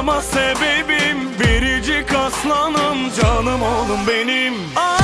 Yaşama sebebim Biricik aslanım Canım oğlum benim. Annen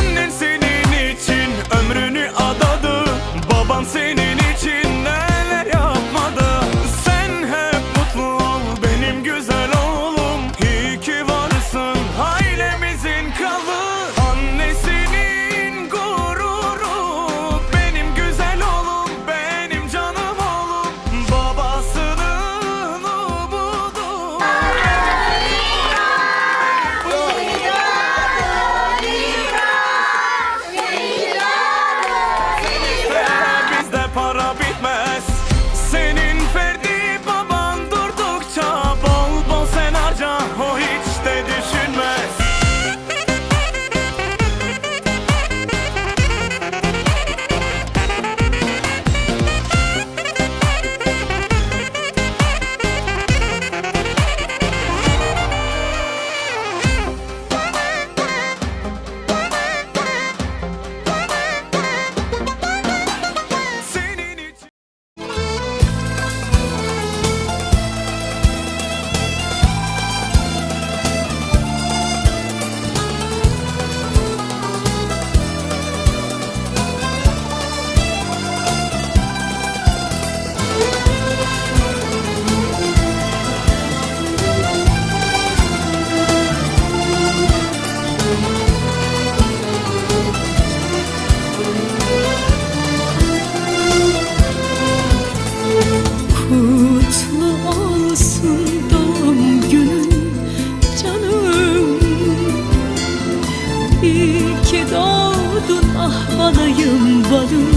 doğdun ah balayım balım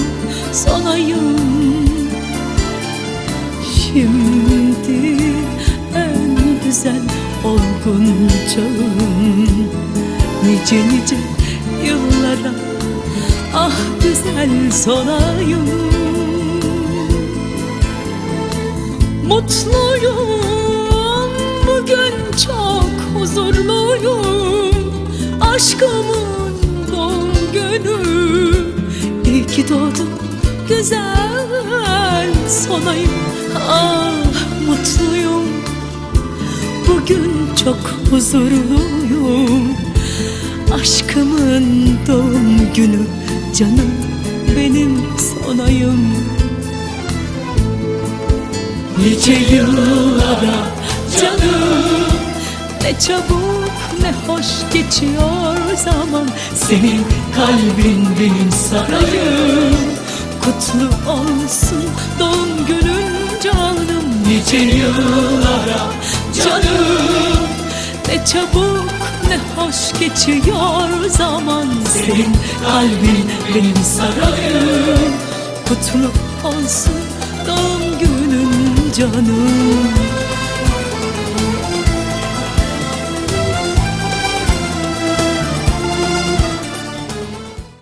sonayım Şimdi en güzel olgun çağım. Nice nice yıllara ah güzel sonayım. Mutluyum bugün çok huzurluyum. Aşkımın ki doğdun güzel sonayım. Ah mutluyum. Bugün çok huzurluyum. Aşkımın doğum günü canım benim sonayım. Nice yıllara canım Ne çabuk ne hoş geçiyor zaman Senin kalbin benim sarayım. Kutlu olsun doğum günün canım Nice yıllara canım? Ne çabuk ne hoş geçiyor zaman Senin kalbin benim sarayım. Kutlu olsun doğum günün canım